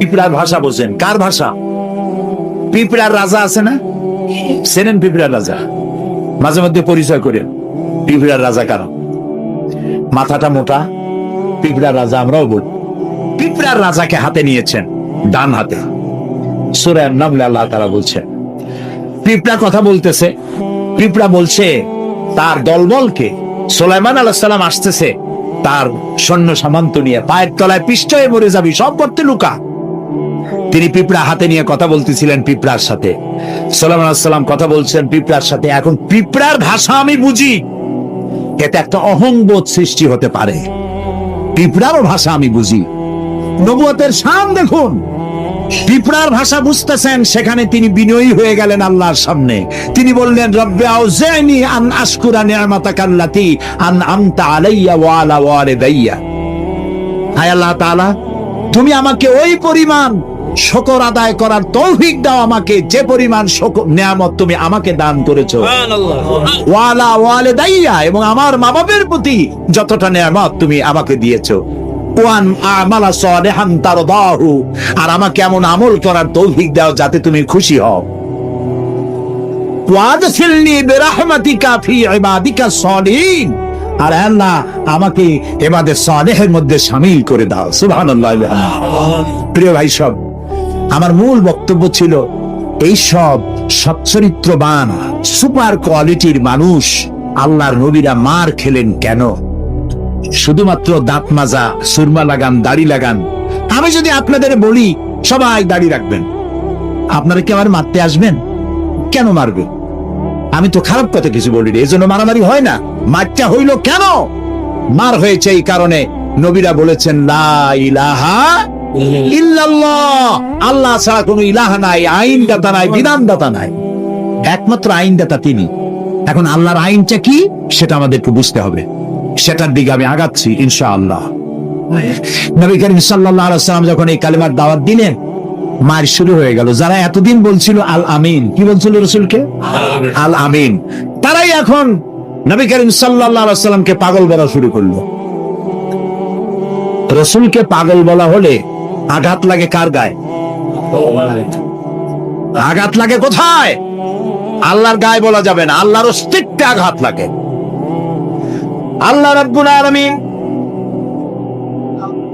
পিঁপড়ার ভাষা বোঝেন। কার ভাষা? পিঁপড়ার রাজা আছে না? সেনেন পিঁপড়ার রাজা? মাঝে মধ্যে পরিচয় করেন, পিঁপড়ার রাজা কারণ মাথাটা মোটা, পিঁপড়ার রাজা আমরাও বলি। পিঁপড়ার রাজাকে হাতে নিয়েছেন, ডান হাতে। সুরায় নামলে আল্লাহ তারা বলছেন, পিঁপড়া কথা বলতেছে, পিঁপড়া বলছে, তার দলবলকে সোলাইমান আলাহ সাল্লাম আসতেছে, তার সৈন্য সামান্ত নিয়ে, পায়ের তলায় পিষ্ট হয়ে মরে যাবি সব করতে লুকা। তিনি পিঁপড়া হাতে নিয়ে কথা বলতেছিলেন পিঁপড়ার সাথে। সোলাইমান আলাহ সাল্লাম কথা বলছেন পিঁপড়ার সাথে। এখন পিঁপড়ার ভাষা আমি বুঝি। এতে একটা অহংবোধ সৃষ্টি হতে পারে। পিঁপড়ারও ভাষা আমি বুঝি। নবুয়তের শান দেখুন। পিঁপড়ার ভাষা বুঝতেছেন, সেখানে তিনি বিনয়ী হয়ে গেলেন আল্লাহর সামনে। তিনি বললেন, রব্বে আউজাইনি আন আশকুরা নিয়ামাতাকাল্লাতি আন আমতা আলাইয়া ওয়া আলা ওয়ালিদাইয়া। হায় আল্লাহ তুমি আমাকে ওই পরিমাণ শকর আদায় করার তৌফিক দাও আমাকে। যে পরিমাণ নিয়ামত তুমি আমাকে দান করেছ। ওয়ালা ওয়ালিদাইয়া এবং আমার মা বাবার প্রতি যতটা নিয়ামত তুমি আমাকে দিয়েছ। আর আমাকে এমন আমল করার তৌফিক দাও যাতে তুমি খুশি হও। আর আল্লাহ আমাকে এবাদের সালেহের মধ্যে সামিল করে দাও। সুবহানাল্লাহ। প্রিয় ভাই সব আমার মূল বক্তব্য ছিল এই সব সচ্চরিত্রবান, সুপার কোয়ালিটির মানুষ আল্লাহর নবীরা মার খেলেন কেন? শুধুমাত্র দাঁত মাজা, সুরমা লাগান, দাড়ি লাগান। আমি যদি আপনাদের বলি, সবাই দাড়ি রাখবেন। আপনারা কি আমার মারতে আসবেন? কেন মারবে আমি তো খারাপ কথা কিছু বলি এই জন্য মারামারি হয় না। মারটা হইল কেন? মার হয়েছে এই কারণে নবীরা বলেছেন, লা ইলাহা ইল্লাল্লাহ। আল্লাহ ছাড়া নাই আইন দাতা নাই বিধান দাতা নাই। একমাত্র আইন দাতা তিনি। এখন আল্লাহর আইনটা কি? সেটা বুঝতে হবে। সেটার দিকে আমি আগাচ্ছি, ইনশাআল্লাহ। নবী করিম যখন এই কালিমার দাওয়াত দিলেন মার শুরু হয়ে গেল। যারা এতদিন বলছিল আল আমিন, কি বলছিল রসুলকে? আল আমিন। তারাই এখন নবী করিম আলাইহি পাগল বলা শুরু করল। রসুলকে পাগল বলা হলে আঘাত লাগে কার গায়ে? আঘাত লাগে কোথায়? আল্লাহর গায়ে বলা যাবে না আল্লাহর অস্তিত্বে আঘাত লাগে। আল্লাহ রাব্বুল আলামিন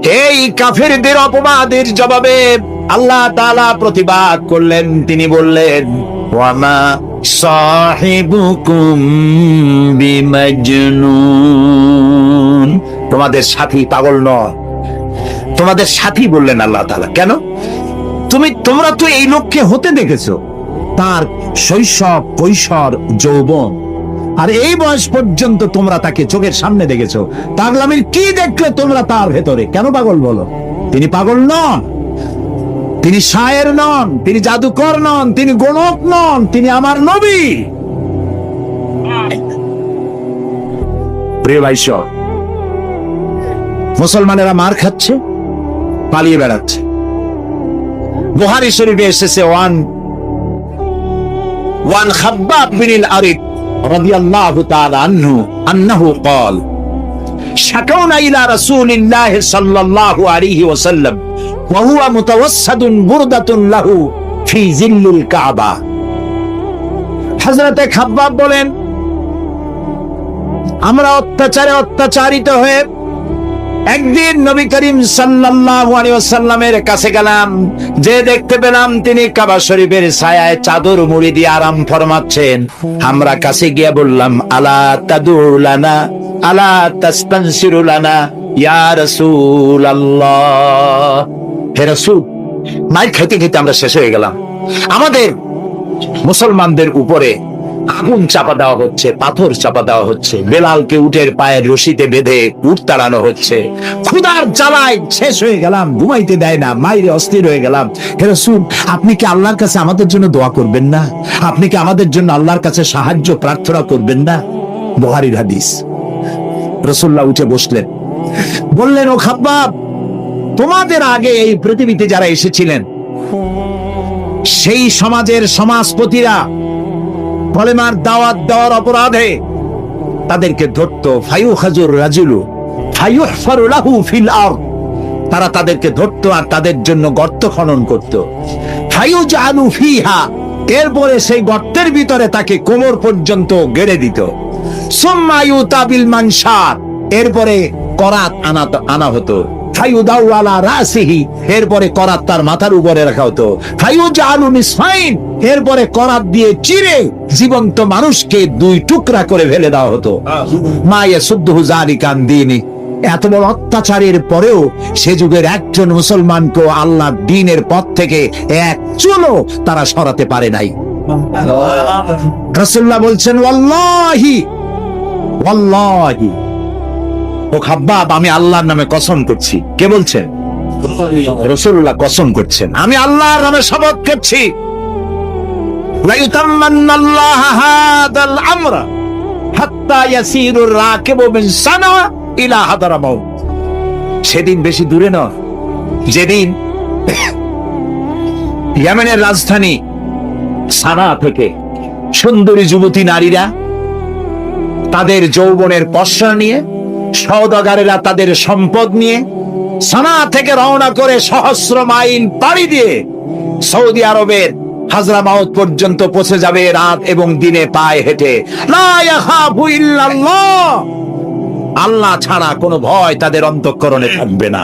এই কাফেরদের অপবাদের জবাবে আল্লাহ তাআলা প্রতিবাদ করলেন। তিনি বললেন, ওয়ামা সাহিবুকুম বিমাজনুন। তোমাদের সাথী পাগল নয়। তোমাদের সাথী বললেন আল্লাহ তাআলা। কেন? তুমি তোমরা তো এই লোককে হতে দেখেছ। তার শৈশব কৈশোর যৌবন। আর এই বয়স পর্যন্ত তোমরা তাকে চোখের সামনে দেখেছ। পাগলামির কি দেখলে তোমরা তার ভেতরে? কেন পাগল বলো? তিনি পাগল নন। তিনি শায়ের নন তিনি জাদুকর নন তিনি গণক নন তিনি আমার নবী। প্রিয় ভাই সব, মুসলমানেরা মার খাচ্ছে। পালিয়ে বেড়াচ্ছে বুহারি শরীফে এসেছে ওয়ান وعن خباب بن الأرد رضي الله تعالى عنه أنه قال شكونا إلى رسول الله صلى الله عليه وسلم وهو متوسد بردة له في ظل الكعبة حضرت খাব্বাব বলেন আমরা অত্যাচারে অত্যাচারিত হয়ে একদিন নবী করিম ওয়াসাল্লামের কাছে গেলাম। যে দেখতে পেলাম তিনি কাবা শরীফের ছায়ায় চাদর মুড়ি দিয়ে আরাম ফরমাচ্ছেন। আমরা কাছে গিয়ে বললাম, আলা তাদুলানা আলা তাস্তানসিরুলানা আমরা শেষ হয়ে গেলাম। আমাদের মুসলমানদের উপরে আগুন চাপা দেওয়া হচ্ছে, পাথর চাপা দেওয়া হচ্ছে, বেলালকে উটের পায়ের রশিতে বেঁধে উট তাড়ানো হচ্ছে। ক্ষুধার জ্বালায় শেষ হয়ে গেলাম, ঘুমাইতে দেয় না, মাইরে অস্থির হয়ে গেলাম। হে রসুল, আপনি কি আল্লাহর কাছে আমাদের জন্য দোয়া করবেন না? আপনি কি আমাদের জন্য আল্লাহর কাছে সাহায্য, প্রার্থনা করবেন না? বুহারির হাদিস। রসুল্লাহ উঠে বসলেন। বললেন, ও খাব্বাব, তোমাদের আগে এই পৃথিবীতে যারা এসেছিলেন, সেই সমাজের সমাজপতিরা কলেমার দাওয়াত দেওয়ার অপরাধে তাদেরকে ধরতো ফায়ু হাজুর রাজুলু ফায়ু লাহু ফিল তারা তাদেরকে ধরতো আর তাদের জন্য গর্ত খনন করত। ফায়ুজালু ফিহা, এরপরে সেই গর্তের ভিতরে তাকে কোমর পর্যন্ত গেড়ে দিত। সুম্মা তাবিল মানসার এরপরে করাত আনা আনা হতো। এরপরে করাত তার মাথার উপরে রাখা হতো এরপরে করাত দিয়ে চিরে জীবন্ত মানুষকে দুই টুকরা করে ফেলে দেওয়া হতো। এত বড় অত্যাচারের পরেও সে যুগের একজন মুসলমানকে আল্লাহ দিনের পথ থেকে এক চুলো তারা সরাতে পারে নাই। রসুল্লাহ বলছেন, ওয়াল্লাহি ওয়াল্লাহি। ও খাব্বাব, আমি আল্লাহর নামে কসম করছি। কে বলছেন? রসুল্লাহ কসম করছেন। আমি আল্লাহর নামে শপথ করছি। সেদিন বেশি দূরে নয়। যেদিন ইয়েমেনের রাজধানী সানা থেকে সুন্দরী যুবতী নারীরা তাদের যৌবনের পশ্চা নিয়ে সওদাগারেরা তাদের সম্পদ নিয়ে সানা থেকে রওনা করে সহস্র মাইল পাড়ি দিয়ে সৌদি আরবের হাজরামাউত পর্যন্ত পৌঁছে যাবে রাত এবং দিনে পায়ে হেঁটে। আল্লাহ ছাড়া কোনো ভয় তাদের অন্তঃকরণে থাকবে না।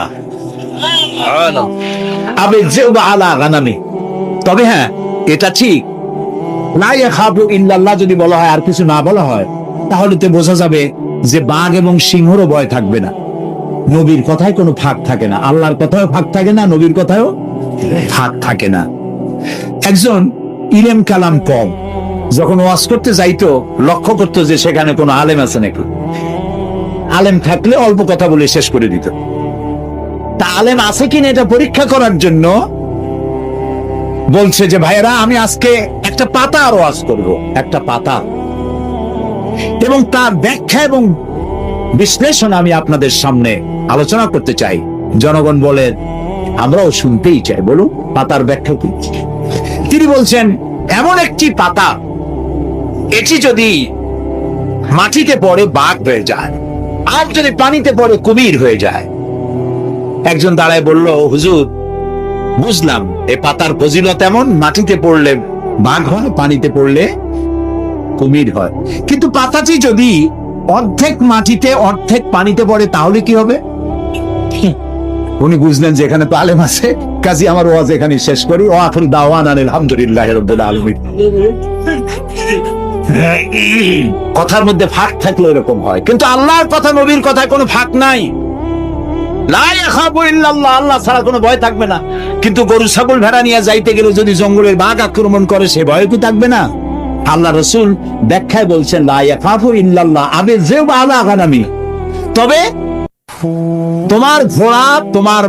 আবে জেউবা আলা গানামি। তবে হ্যাঁ এটা ঠিক। লা ইয়াখাফু ইল্লাল্লাহ যদি বলা হয়, আর কিছু না বলা হয়, তাহলে তো বোঝা যাবে যে বাঘ এবং সিংহরও ভয় থাকবে না। নবীর কথায় কোনো ফাঁক থাকে না। আল্লাহর কথাও ফাঁক থাকে না, নবীর কথাও ফাঁক থাকে না। একজন ইলেম কালাম কম, যখন ওয়াজ করতে যাইতো, লক্ষ্য করতো যে সেখানে কোনো আলেম আছে নাকি। আলেম থাকলে অল্প কথা বলে শেষ করে দিত। তা আলেম আছে কিনা এটা পরীক্ষা করার জন্য বলছে যে, ভাইয়েরা, আমি আজকে একটা পাতা আর ওয়াজ করব। একটা পাতা। এবং তার ব্যাখ্যা এবং বিশ্লেষণ আমি আপনাদের সামনে আলোচনা করতে চাই। জনগণ বলেন আমরাও শুনতেই চাই, বলুন, পাতার ব্যাখ্যা কি? তিনি বলছেন, এমন একটি পাতা, এটি যদি মাটিতে পড়ে বাঘ হয়ে যায়, আর যদি পানিতে পড়ে কুমির হয়ে যায়। একজন দাঁড়ায় বলল, হুজুর, বুঝলাম, এ পাতার ফজিলত এমন, মাটিতে পড়লে বাঘ হয়, পানিতে পড়লে কুমির হয়। কিন্তু পাতাটি যদি অর্ধেক মাটিতে, অর্ধেক পানিতে পড়ে, তাহলে কি হবে? উনি বুঝলেন যে এখানে তো আলেম আছে। কাজী, আমার ওয়াজ এখানে শেষ করি। ও আফুল দাওয়ান আলহামদুলিল্লাহ রব্বুল আলামিন। কথার মধ্যে ফাঁক থাকলে এরকম হয়। কিন্তু আল্লাহর কথা, নবীর কথায় কোনো ফাঁক নাই। আল্লাহ ছাড়া কোনো ভয় থাকবে না। কিন্তু গরু, ছাগল, ভেড়া নিয়ে যাইতে গেলে যদি জঙ্গলের বাঘ আক্রমণ করে, সে ভয় কি থাকবে না? আল্লাহ রসুল ব্যাখ্যায় বলছেন ইল্লাল্লাহ আবে যে গানামি তবে তোমার ঘোড়া তোমার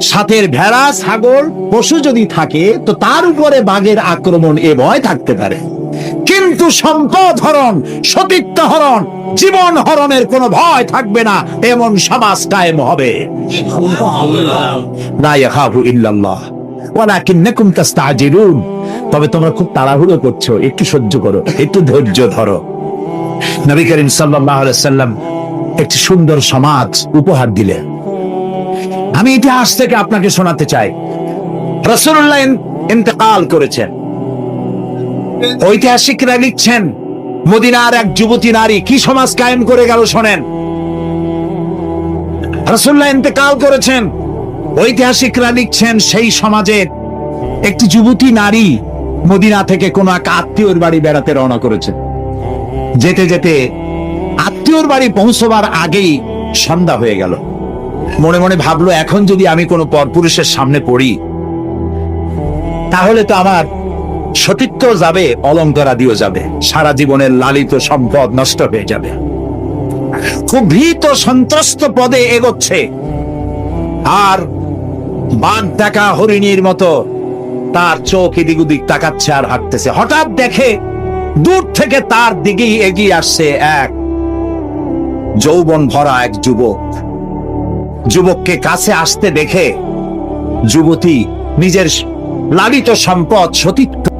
সাথের ভেড়া ছাগল পশু যদি থাকে তো তার উপরে বাঘের আক্রমণ এ ভয় থাকতে পারে। কিন্তু সম্পদ হরণ সতীত্ব হরণ জীবন হরণের কোনো ভয় থাকবে না এমন সমাজ কায়েম হবে। ইয়াখাফু ইল্লাল্লাহ ওয়ালাকিন্নাকুম তাস্তাজিলুন। তবে তোমরা খুব তাড়াহুড়ো করছ। একটু সহ্য করো, একটু ধৈর্য ধরো। নবী করিম সাল্লাম একটি সুন্দর সমাজ উপহার দিলেন। আমি ইতিহাস থেকে আপনাকে শোনাতে চাই। রসুল্লাহ ইন্তেকাল করেছেন। ঐতিহাসিকরা লিখছেন, মদিনার এক যুবতী নারী কি সমাজ কায়েম করে গেল শোনেন। রসুল্লাহ ইন্তেকাল করেছেন। ঐতিহাসিকরা লিখছেন, সেই সমাজের একটি যুবতী নারী মদিনা থেকে কোন এক আত্মীয়র বাড়ি বেড়াতে রওনা করেছে। যেতে যেতে আত্মীয়র বাড়ি পৌঁছবার আগেই সন্ধ্যা হয়ে গেল। মনে মনে ভাবলো, এখন যদি আমি কোনো পরপুরুষের সামনে পড়ি, তাহলে তো আমার সতীত্ব যাবে, অলঙ্কারাদিও যাবে, সারা জীবনের লালিত সম্পদ নষ্ট হয়ে যাবে। খুব ভীত সন্ত্রস্ত পদে এগোচ্ছে। আর বাঘ দেখা হরিণীর মতো তার চোখ এদিক ওদিক তাকাচ্ছে আর হাঁটতেছে। হঠাৎ দেখে দূর থেকে তার দিকেই এগিয়ে আসছে এক যৌবন ভরা এক যুবক। যুবককে কাছে আসতে দেখে যুবতী নিজের লালিত সম্পদ সতীত্ব